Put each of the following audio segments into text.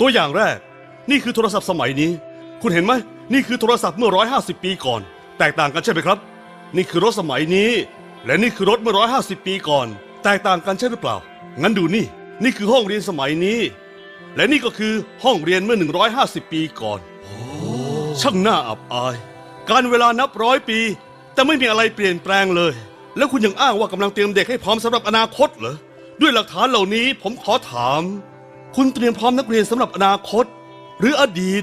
ตัวอย่างแรก นี่คือโทรศัพท์สมัยนี้ คุณเห็นไหมนี่คือโทรศัพท์เมื่อ 150 ปีก่อน แตกต่างกันใช่ไหมครับ นี่คือรถสมัยนี้ และนี่คือรถเมื่อ 150 ปีก่อน แตกต่างกันใช่หรือเปล่า งั้นดูนี่ นี่คือห้องเรียนสมัยนี้ และนี่ก็คือห้องเรียนเมื่อ 150 ปีก่อนช่างน่าอับอาย การเวลานับร้อยปี แต่ไม่มีอะไรเปลี่ยนแปลงเลย แล้วคุณยังอ้างว่ากำลังเตรียมเด็กให้พร้อมสำหรับอนาคตเหรอด้วยหลักฐานเหล่านี้ผมขอถาม คุณเตรียมพร้อมนักเรียนสำหรับอนาคต หรืออดีต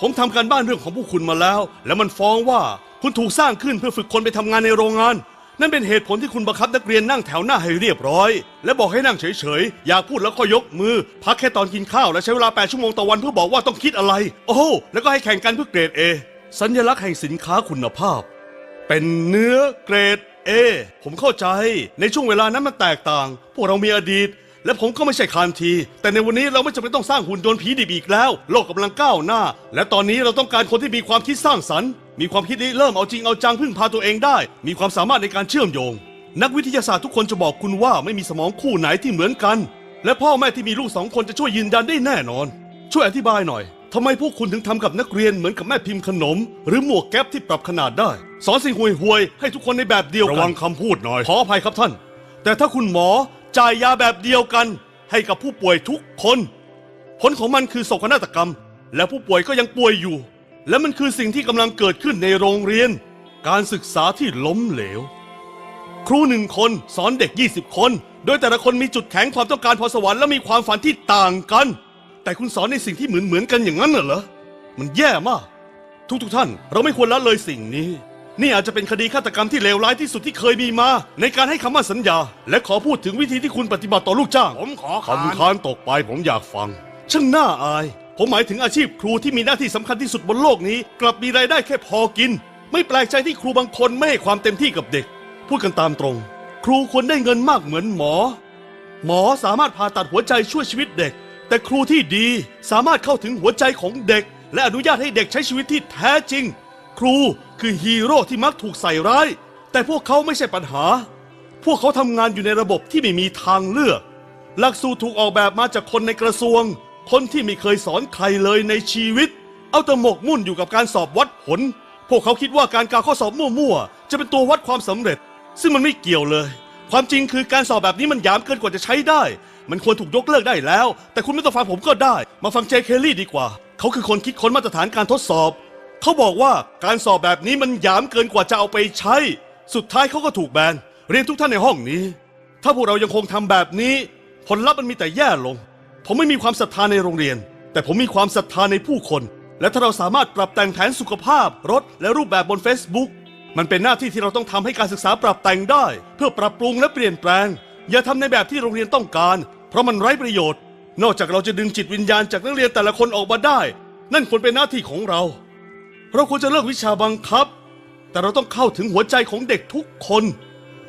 ผมทำการบ้านเรื่องของพวกคุณมาแล้ว และมันฟ้องว่าคุณถูกสร้างขึ้นเพื่อฝึกคนไปทำงานในโรงงาน นั่นเป็นเหตุผลที่คุณบังคับนักเรียนนั่งแถวหน้าให้เรียบร้อย และบอกให้นั่งเฉยๆ อยากพูดแล้วก็ยกมือ พักแค่ตอนกินข้าวและใช้เวลา 8 ชั่วโมงต่อวันเพื่อบอกว่าต้องคิดอะไร โอ้โหแล้วก็ให้แข่งกันเพื่อเกรด A สัญลักษณ์แห่งสินค้าคุณภาพ เป็นเนื้อเกรด A ผมเข้าใจ ในช่วงเวลานั้นมันแตกต่าง พวกเรามีอดีต และผมก็ไม่ใช่คานที แต่ในวันนี้เราไม่จำเป็นต้องสร้างหุ่นยนต์ผีดิบอีกแล้ว โลกกำลังก้าวหน้า และตอนนี้เราต้องการคนที่มีความคิดสร้างสรรค์ มีความคิดริเริ่มเอาจริงเอาจังพึ่งพาตัวเองได้ มีความสามารถในการเชื่อมโยง นักวิทยาศาสตร์ทุกคนจะบอกคุณว่าไม่มีสมองคู่ไหนที่เหมือนกัน และพ่อแม่ที่มีลูกสองคนจะช่วยยืนยันได้แน่นอน ช่วยอธิบายหน่อยทำไมพวกคุณถึงทำกับนักเรียนเหมือนกับแม่พิมพ์ขนม หรือหมวกแก๊ปที่ปรับขนาดได้ สอนสิ่งห่วยห่วยๆให้ทุกคนในแบบเดียวกันระวังคำพูดหน่อยขออภัยครับท่าน แต่ถ้าคุณหมอ จ่ายยาแบบเดียวกันให้กับผู้ป่วยทุกคน ผลของมันคือโศกนาฏกรรม และผู้ป่วยก็ยังป่วยอยู่ และมันคือสิ่งที่กำลังเกิดขึ้นในโรงเรียน การศึกษาที่ล้มเหลว ครูหนึ่งคนสอนเด็ก 20 คน โดยแต่ละคนมีจุดแข็งความต้องการพรสวรรค์และมีความฝันที่ต่างกัน แต่คุณสอนในสิ่งที่เหมือนเหมือนกันอย่างนั้นเหรอ มันแย่มาก ทุกๆท่านเราไม่ควรละเลยสิ่งนี้ นี่อาจจะเป็นคดีฆาตกรรมที่เลวร้ายที่สุดที่เคยมีมา ในการให้คำมั่นสัญญา และขอพูดถึงวิธีที่คุณปฏิบัติต่อลูกจ้างผมขอคำค้านตกไปผมอยากฟัง ช่างน่าอาย ผมหมายถึงอาชีพครูที่มีหน้าที่สำคัญที่สุดบนโลกนี้ กลับมีรายได้แค่พอกิน ไม่แปลกใจที่ครูบางคนไม่ให้ความเต็มที่กับเด็ก พูดกันตามตรง ครูควรได้เงินมากเหมือนหมอ หมอสามารถผ่าตัดหัวใจช่วยชีวิตเด็ก แต่ครูที่ดีสามารถเข้าถึงหัวใจของเด็ก และอนุญาตให้เด็กใช้ชีวิตที่แท้จริง ครูคือฮีโร่ที่มักถูกใส่ร้าย แต่พวกเขาไม่ใช่ปัญหา พวกเขาทำงานอยู่ในระบบที่ไม่มีทางเลือก หลักสูตรถูกออกแบบมาจากคนในกระทรวง คนที่ไม่เคยสอนใครเลยในชีวิต เอาแต่หมกมุ่นอยู่กับการสอบวัดผล พวกเขาคิดว่าการกาข้อสอบมั่วๆ จะเป็นตัววัดความสำเร็จ ซึ่งมันไม่เกี่ยวเลย ความจริงคือการสอบแบบนี้มันหยามเกินกว่าจะใช้ได้ มันควรถูกยกเลิกได้แล้ว แต่คุณไม่ต้องฟังผมก็ได้ มาฟังเจเคลลี่ดีกว่า เขาคือคนคิดค้นมาตรฐานการทดสอบ เขาบอกว่าการสอบแบบนี้มันหยามเกินกว่าจะเอาไปใช้ สุดท้ายเขาก็ถูกแบน เรียนทุกท่านในห้องนี้ ถ้าพวกเรายังคงทำแบบนี้ ผลลัพธ์มันมีแต่แย่ลง ผมไม่มีความศรัทธาในโรงเรียน แต่ผมมีความศรัทธาในผู้คน และถ้าเราสามารถปรับแต่งแผนสุขภาพ รถ และรูปแบบบน Facebook มันเป็นหน้าที่ที่เราต้องทำให้การศึกษาปรับแต่งได้ เพื่อปรับปรุงและเปลี่ยนแปลง อย่าทำในแบบที่โรงเรียนต้องการ เพราะมันไร้ประโยชน์ นอกจากเราจะดึงจิตวิญญาณจากนักเรียนแต่ละคนออกมาได้ นั่นควรเป็นหน้าที่ของเรา เราควรจะเลิกวิชาบังคับ แต่เราต้องเข้าถึงหัวใจของเด็กทุกคน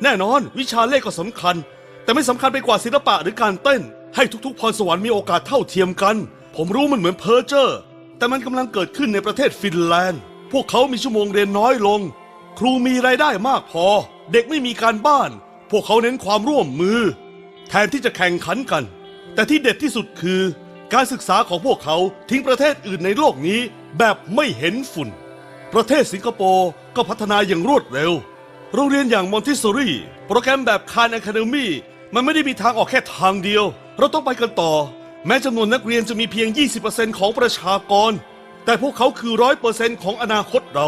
แน่นอนวิชาเลขก็สำคัญ แต่ไม่สำคัญไปกว่าศิลปะหรือการเต้น ให้ทุกๆ พรสวรรค์มีโอกาสเท่าเทียมกัน ผมรู้มันเหมือนเพอร์เจอร์แต่มันกำลังเกิดขึ้นในประเทศฟินแลนด์ พวกเขามีชั่วโมงเรียนน้อยลง ครูมีรายได้มากพอ เด็กไม่มีการบ้าน พวกเขาเน้นความร่วมมือ แทนที่จะแข่งขันกัน แต่ที่เด็ดที่สุดคือ การศึกษาของพวกเขาทิ้งประเทศอื่นในโลกนี้ แบบไม่เห็นฝุ่น ประเทศสิงคโปร์ก็พัฒนาอย่างรวดเร็ว โรงเรียนอย่างมอนติสซอรี่โปรแกรมแบบคานอะคาเดมีมันไม่ได้มีทางออกแค่ทางเดียว เราต้องไปกันต่อ แม้จำนวนนักเรียนจะมีเพียง 20%ของประชากร แต่พวกเขาคือร้อยเปอร์เซ็นต์ของอนาคตเรา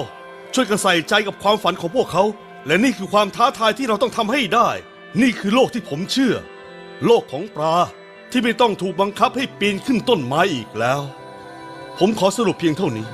ช่วยกันใส่ใจกับความฝันของพวกเขา และนี่คือความท้าทายที่เราต้องทำให้ได้ นี่คือโลกที่ผมเชื่อ โลกของปลาที่ไม่ต้องถูกบังคับให้ปีนขึ้นต้นไม้อีกแล้ว ผมขอสรุปเพียงเท่านี้